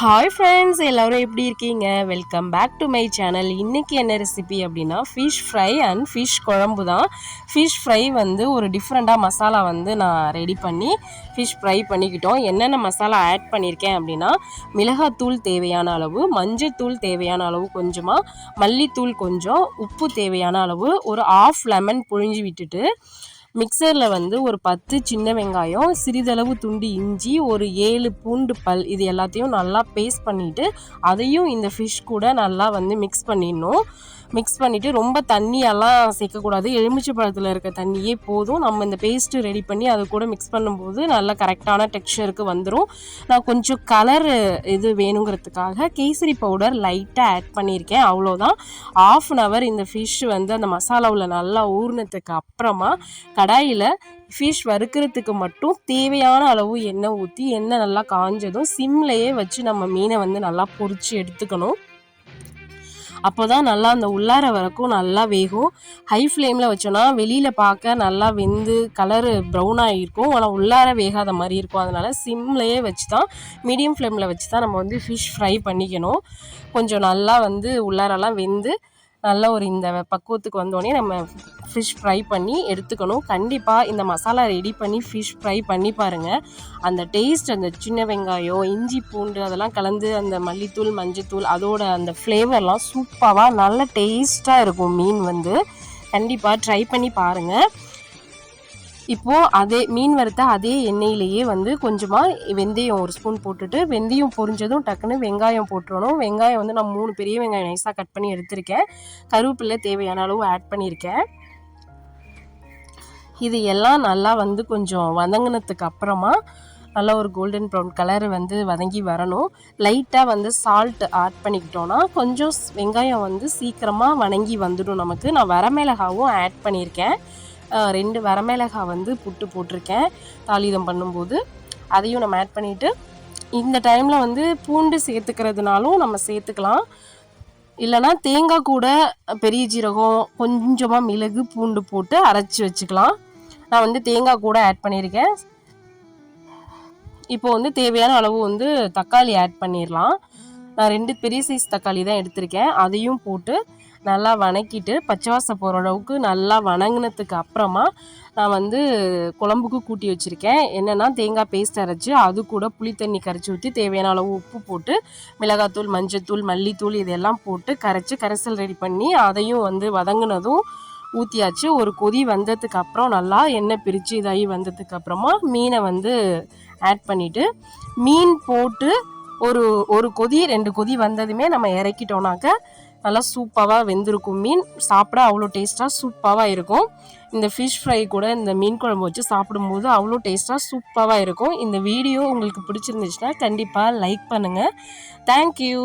Hi friends எல்லோரும் எப்படி இருக்கீங்க? Welcome back to my channel இன்றைக்கி என்ன ரெசிபி அப்படின்னா ஃபிஷ் ஃப்ரை அண்ட் ஃபிஷ் குழம்பு தான். ஃபிஷ் ஃப்ரை வந்து ஒரு டிஃப்ரெண்ட்டாக மசாலா வந்து நான் ரெடி பண்ணி ஃபிஷ் ஃப்ரை பண்ணிக்கிட்டோம். என்னென்ன மசாலா ஆட் பண்ணியிருக்கேன் அப்படின்னா மிளகாத்தூள் தேவையான அளவு மஞ்சத்தூள் தேவையான அளவு கொஞ்சமாக மல்லித்தூள் கொஞ்சம் உப்பு தேவையான அளவு ஒரு ஆஃப் லெமன் புழிஞ்சு விட்டுட்டு மிக்சரில் வந்து ஒரு பத்து சின்ன வெங்காயம் சிறிதளவு துண்டு இஞ்சி ஒரு ஏழு பூண்டு பல் இது எல்லாத்தையும் நல்லா பேஸ்ட் பண்ணிவிட்டு அதையும் இந்த ஃபிஷ் கூட நல்லா வந்து மிக்ஸ் பண்ணிடணும். மிக்ஸ் பண்ணிவிட்டு ரொம்ப தண்ணியெல்லாம் சேர்க்கக்கூடாது. எலுமிச்சை பழத்தில் இருக்க தண்ணியே போதும். நம்ம இந்த பேஸ்ட்டு ரெடி பண்ணி அது கூட மிக்ஸ் பண்ணும்போது நல்லா கரெக்டான டெக்ஸ்சருக்கு வந்துடும் நான் கொஞ்சம் கலர் இது வேணுங்கிறதுக்காக கேசரி பவுடர் லைட்டாக ஆட் பண்ணியிருக்கேன். அவ்வளோதான் ஆஃப் அன் ஹவர் இந்த ஃபிஷ் வந்து அந்த மசாலாவில் நல்லா ஊறினதுக்கு அப்புறமா கடாயில் ஃபிஷ் வறுக்கிறதுக்கு மட்டும் தேவையான அளவு எண்ணெய் ஊற்றி எண்ணெய் நல்லா காஞ்சதும் சிம்லையே வச்சு நம்ம மீனை வந்து நல்லா பொரித்து எடுத்துக்கணும். அப்போ தான் நல்லா அந்த உள்ளார வரைக்கும் நல்லா வேகும். ஹை ஃப்ளேமில் வச்சோன்னா வெளியில் பார்க்க நல்லா வெந்து கலரு ப்ரௌன் ஆகிருக்கும் ஆனால் உள்ளார வேகாத மாதிரி இருக்கும். அதனால் சிம்லேயே வச்சு தான் மீடியம் ஃப்ளேமில் வச்சு தான் நம்ம வந்து ஃபிஷ் ஃப்ரை பண்ணிக்கணும். கொஞ்சம் நல்லா வந்து உள்ளாரெல்லாம் வெந்து நல்ல ஒரு இந்த பக்குவத்துக்கு வந்தோடனே நம்ம ஃபிஷ் ஃப்ரை பண்ணி எடுத்துக்கணும். கண்டிப்பாக இந்த மசாலா ரெடி பண்ணி ஃபிஷ் ஃப்ரை பண்ணி பாருங்கள் அந்த டேஸ்ட் அந்த சின்ன வெங்காயம் இஞ்சி பூண்டு அதெல்லாம் கலந்து அந்த மல்லித்தூள் மஞ்சத்தூள் அதோட அந்த ஃப்ளேவர்லாம் சூப்பராக நல்ல டேஸ்ட்டாக இருக்கும் மீன் வந்து. கண்டிப்பாக ட்ரை பண்ணி பாருங்கள் இப்போது அதே மீன் வறுத்த அதே எண்ணெயிலேயே வந்து கொஞ்சமாக வெந்தயம் ஒரு ஸ்பூன் போட்டுட்டு வெந்தயம் பொரிஞ்சதும் டக்குன்னு வெங்காயம் போட்டுறணும். வெங்காயம் வந்து நான் மூணு பெரிய வெங்காயம் நைஸாக கட் பண்ணி எடுத்திருக்கேன். கருவேப்பிலை தேவையான அளவு ஆட் பண்ணியிருக்கேன். இது எல்லாம் நல்லா வந்து கொஞ்சம் வதங்கினதுக்கு அப்புறமா நல்லா ஒரு கோல்டன் ப்ரௌன் கலர் வந்து வதங்கி வரணும். லைட்டாக வந்து சால்ட் ஆட் பண்ணிக்கிட்டோன்னா கொஞ்சம் வெங்காயம் வந்து சீக்கிரமாக வணங்கி வந்துடும் நமக்கு. நான் வரமிளகாவும் ஆட் பண்ணியிருக்கேன். ரெண்டு வரமிளகாய் வந்து புட்டு போட்டிருக்கேன். தாளிதம் பண்ணும்போது அதையும் நம்ம ஆட் பண்ணிவிட்டு இந்த டைமில் வந்து பூண்டு சேர்த்துக்கிறதுனாலும் நம்ம சேர்த்துக்கலாம். இல்லைனா தேங்காய் கூட பெரிய ஜீரகம் கொஞ்சமாக மிளகு பூண்டு போட்டு அரைச்சி வச்சுக்கலாம். நான் வந்து தேங்காய் கூட ஆட் பண்ணியிருக்கேன். இப்போ வந்து தேவையான அளவு வந்து தக்காளி ஆட் பண்ணிடலாம் நான் ரெண்டு பெரிய சைஸ் தக்காளி தான் எடுத்திருக்கேன். அதையும் போட்டு நல்லா வணக்கிட்டு பச்சை வாசம் போகிற அளவுக்கு நல்லா வணங்கினதுக்கு அப்புறமா நான் வந்து குழம்புக்கு கூட்டி வச்சுருக்கேன். என்னென்னா தேங்காய் பேஸ்ட் அரைச்சி அது கூட புளி தண்ணி கரைச்சி ஊற்றி தேவையான அளவு உப்பு போட்டு மிளகாத்தூள் மஞ்சத்தூள் மல்லித்தூள் இதெல்லாம் போட்டு கரைச்சி கரைசல் ரெடி பண்ணி அதையும் வந்து வதங்கினதும் ஊற்றியாச்சு ஒரு கொதி வந்ததுக்கு அப்புறம் நல்லா எண்ணெய் பிரித்து இதாகி வந்ததுக்கு அப்புறமா மீனை வந்து ஆட் பண்ணிவிட்டு மீன் போட்டு ஒரு ஒரு கொதி ரெண்டு கொதி வந்ததுமே நம்ம இறக்கிட்டோம்னாக்க நல்லா சூப்பராக வெந்திருக்கும் மீன். சாப்பிட அவ்வளோ டேஸ்ட்டாக சூப்பராக இருக்கும். இந்த ஃபிஷ் ஃப்ரை கூட இந்த மீன் குழம்பு வச்சு சாப்பிடும்போது அவ்வளோ டேஸ்ட்டாக சூப்பராக இருக்கும். இந்த வீடியோ உங்களுக்கு பிடிச்சிருந்துச்சுன்னா கண்டிப்பாக லைக் பண்ணுங்கள் தேங்க்யூ